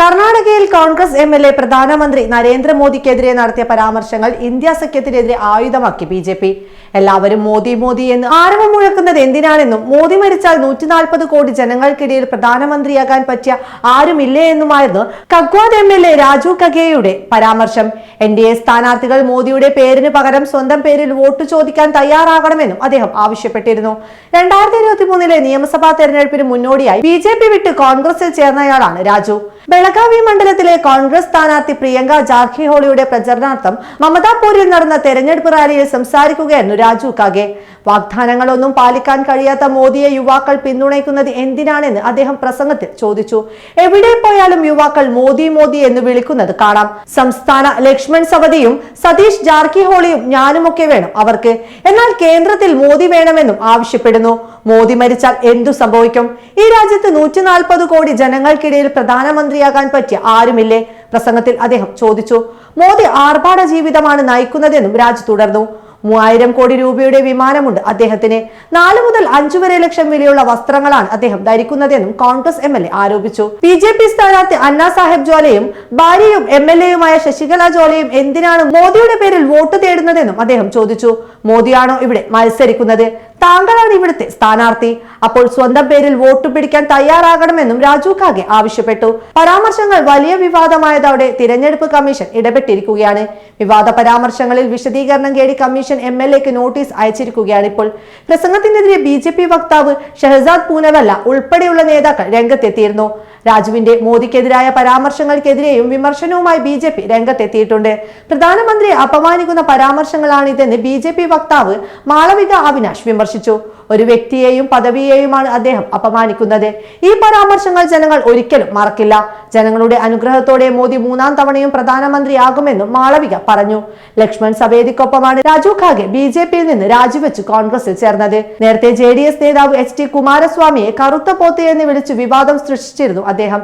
കർണാടകയിൽ Congress M L A പ്രധാനമന്ത്രി നരേന്ദ്രമോദിക്കെതിരെ നടത്തിയ പരാമർശങ്ങൾ ഇന്ത്യ സഖ്യത്തിനെതിരെ ആയുധമാക്കി ബി ജെ പി. എല്ലാവരും മോദി മോദി എന്ന് ആരവം മുഴക്കുന്നത് എന്തിനാണെന്നും മോദി മരിച്ചാൽ നൂറ്റി നാൽപ്പത് കോടി ജനങ്ങൾക്കിടയിൽ പ്രധാനമന്ത്രിയാകാൻ പറ്റിയ ആരുമില്ലേ എന്നുമായിരുന്നു Kagwad M L A Raju കഗേയുടെ പരാമർശം. എൻ ഡി എ സ്ഥാനാർത്ഥികൾ മോദിയുടെ പേരിന് പകരം സ്വന്തം പേരിൽ വോട്ട് ചോദിക്കാൻ തയ്യാറാകണമെന്നും അദ്ദേഹം ആവശ്യപ്പെട്ടിരുന്നു. രണ്ടായിരത്തി ഇരുപത്തി മൂന്നിലെ നിയമസഭാ തെരഞ്ഞെടുപ്പിന് മുന്നോടിയായി ബി ജെ പി വിട്ട് കോൺഗ്രസിൽ ചേർന്നയാളാണ് രാജു. ബെളഗാവി മണ്ഡലത്തിലെ കോൺഗ്രസ് സ്ഥാനാർത്ഥി പ്രിയങ്ക ജാർഖിഹോളിയുടെ പ്രചരണാർത്ഥം മമതാപൂരിൽ നടന്ന തെരഞ്ഞെടുപ്പ് റാലിയിൽ സംസാരിക്കുകയായിരുന്നു രാജു കാഗെ വാഗ്ദാനങ്ങളൊന്നും പാലിക്കാൻ കഴിയാത്ത മോദിയെ യുവാക്കൾ പിന്തുണയ്ക്കുന്നത് എന്തിനാണെന്ന് അദ്ദേഹം പ്രസംഗത്തിൽ ചോദിച്ചു. എവിടെ പോയാലും യുവാക്കൾ മോദി മോദി എന്ന് വിളിക്കുന്നത് കാണാം. സംസ്ഥാന ലക്ഷ്മൺ സവതിയും സതീഷ് ജാർക്കിഹോളിയും ഞാനുമൊക്കെ വേണം അവർക്ക്. എന്നാൽ കേന്ദ്രത്തിൽ മോദി വേണമെന്നും ആവശ്യപ്പെടുന്നു. മോദി മരിച്ചാൽ എന്തു സംഭവിക്കും? ഈ രാജ്യത്ത് നൂറ്റി കോടി ജനങ്ങൾക്കിടയിൽ പ്രധാനമന്ത്രിയാകാൻ പറ്റിയ ആരുമില്ലേ? പ്രസംഗത്തിൽ അദ്ദേഹം ചോദിച്ചു. മോദി ആർഭാട ജീവിതമാണ് നയിക്കുന്നതെന്നും രാജ് തുടർന്നു. മൂവായിരം കോടി രൂപയുടെ വിമാനമുണ്ട് അദ്ദേഹത്തിന്. നാല് മുതൽ അഞ്ചു വരെ ലക്ഷം വിലയുള്ള വസ്ത്രങ്ങളാണ് അദ്ദേഹം ധരിക്കുന്നതെന്നും കോൺഗ്രസ് എം എൽ എ ആരോപിച്ചു. ബി ജെ പി സ്ഥാനാർത്ഥി അണ്ണാ സാഹേബ് ജോലയും ഭാര്യയും എം എൽ എയുമായ ശശികല ജോലയും എന്തിനാണ് മോദിയുടെ പേരിൽ വോട്ട് തേടുന്നതെന്നും അദ്ദേഹം ചോദിച്ചു. മോദിയാണോ ഇവിടെ മത്സരിക്കുന്നത്? താങ്കളാണ് ഇവിടുത്തെ സ്ഥാനാർത്ഥി. അപ്പോൾ സ്വന്തം പേരിൽ വോട്ട് പിടിക്കാൻ തയ്യാറാകണമെന്നും രാജു കാഗെ ആവശ്യപ്പെട്ടു. പരാമർശങ്ങൾ വലിയ വിവാദമായതോടെ തിരഞ്ഞെടുപ്പ് കമ്മീഷൻ ഇടപെട്ടിരിക്കുകയാണ്. വിവാദ പരാമർശങ്ങളിൽ വിശദീകരണം കേടി കമ്മീഷൻ എം എൽ എക്ക് നോട്ടീസ് അയച്ചിരിക്കുകയാണ് ഇപ്പോൾ. പ്രസംഗത്തിനെതിരെ ബി ജെ പി വക്താവ് ഷഹസാദ് പൂനവല്ല ഉൾപ്പെടെയുള്ള നേതാക്കൾ രംഗത്തെത്തിയിരുന്നു. രാജുവിന്റെ മോദിക്കെതിരായ പരാമർശങ്ങൾക്കെതിരെയും വിമർശനവുമായി ബി ജെ പി രംഗത്തെത്തിയിട്ടുണ്ട്. പ്രധാനമന്ത്രിയെ അപമാനിക്കുന്ന പരാമർശങ്ങളാണിതെന്ന് ബി ജെ പി വക്താവ് മാളവിക അവിനാശ് വിമർശിച്ചു. ഒരു വ്യക്തിയെയും പദവിയെയുമാണ് അദ്ദേഹം അപമാനിക്കുന്നത്. ഈ പരാമർശങ്ങൾ ജനങ്ങൾ ഒരിക്കലും മറക്കില്ല. ജനങ്ങളുടെ അനുഗ്രഹത്തോടെ മോദി മൂന്നാം തവണയും പ്രധാനമന്ത്രിയാകുമെന്നും മാളവിക പറഞ്ഞു. ലക്ഷ്മൺ സവേദിക്കൊപ്പമാണ് രാജു ഖാഗെ ബി ജെ പിയിൽ നിന്ന് രാജിവെച്ച് കോൺഗ്രസിൽ ചേർന്നത്. നേരത്തെ ജെ ഡി എസ് നേതാവ് എച്ച് ടി കുമാരസ്വാമിയെ കറുത്ത പോത്ത് എന്ന് വിളിച്ച് വിവാദം സൃഷ്ടിച്ചിരുന്നു അദ്ദേഹം.